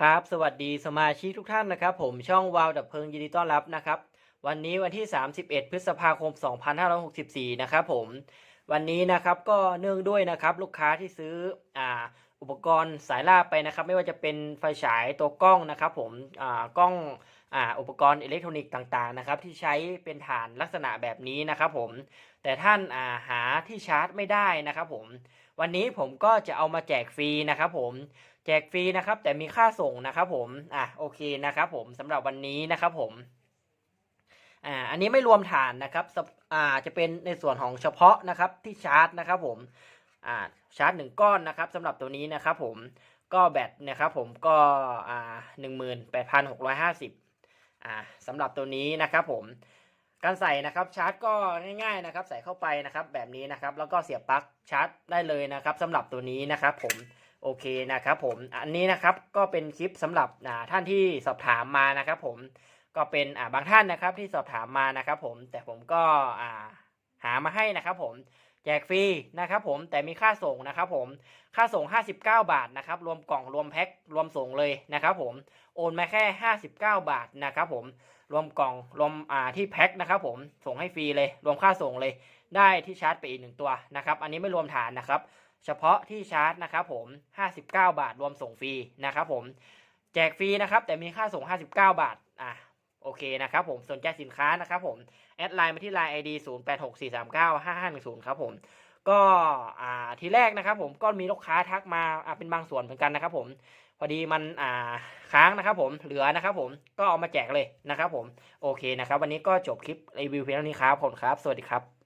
ครับ สวัสดีสมาชิกทุกท่านนะครับ ผมช่องวาวดับเพลิงยินดีต้อนรับนะครับ วันนี้วันที่ 31 พฤษภาคม 2564 นะครับผม วันนี้นะครับก็เนื่องด้วยนะครับลูกค้าที่ซื้ออ่าอุปกรณ์สายล่าไปนะครับ ไม่ว่าจะเป็นไฟฉายตัวกล้องนะครับผมอ่ากล้องอ่าอุปกรณ์อิเล็กทรอนิกส์ต่างๆนะครับที่ใช้เป็นฐานลักษณะแบบนี้นะครับผมแต่ท่านอ่าหาที่ชาร์จไม่ได้นะครับผม วันนี้ผมก็จะเอามาแจกฟรีนะครับผมแจกฟรีนะครับ แต่มีค่าส่งนะครับผมอะโอเคนะครับผมสำหรับวันนี้นะครับผมอ่าอันนี้ไม่รวมฐานนะครับอ่าจะเป็นในส่วนของเฉพาะนะครับที่ชาร์จนะครับผมอ่าชาร์จหนึ่งก้อนนะครับสำหรับตัวนี้นะครับผมก็แบตนะครับผมก็อ่าหนึ่งหมื่นแปดพันหกร้อยห้าสิบอ่าสำหรับตัวนี้นะครับผม การใส่นะครับชาร์จก็ง่ายๆนะครับ ใส่เข้าไปนะครับ แบบนี้นะครับ แล้วก็เสียบปลั๊กชาร์จได้เลยนะครับสำหรับตัวนี้นะครับ ผมโอเคนะครับ ผมอันนี้นะครับก็เป็นคลิปสำหรับท่านที่สอบถามมานะครับ ผมก็เป็นบางท่านนะครับที่สอบถามมานะครับ ผมแต่ผมก็หามาให้นะครับ ผม แจกฟรีนะครับผมแต่มีค่าส่งนะครับผมค่าส่ง 59 บาทนะครับรวมกล่องรวมแพ็ครวมส่งเลยนะครับผมโอนมาแค่ 59 บาทนะครับผมรวมกล่องรวมอ่าที่แพ็คนะครับผมส่งให้ฟรีเลย รวมค่าส่งเลย ได้ที่ชาร์จไปอีกหนึ่งตัวนะครับอันนี้ไม่รวมฐานนะครับเฉพาะที่ชาร์จนะครับผม 59 บาทรวมส่งฟรีนะครับผมแจกฟรีนะครับแต่มีค่าส่ง 59 บาทอะ โอเคนะครับผมสนใจสินค้านะครับผมแอดไลน์มาที่ไลน์ ID 0864395510ครับผมก็อ่าทีแรกนะครับผมก็มีลูกค้าทักมาอ่าเป็นบางส่วนเหมือนกันนะครับผมพอดีมันอ่าค้างนะครับผมเหลือนะครับผมก็เอามาแจกเลยนะครับผมโอเคนะครับ วันนี้ก็จบคลิปรีวิวเพียงเท่านี้ครับผมครับ สวัสดีครับ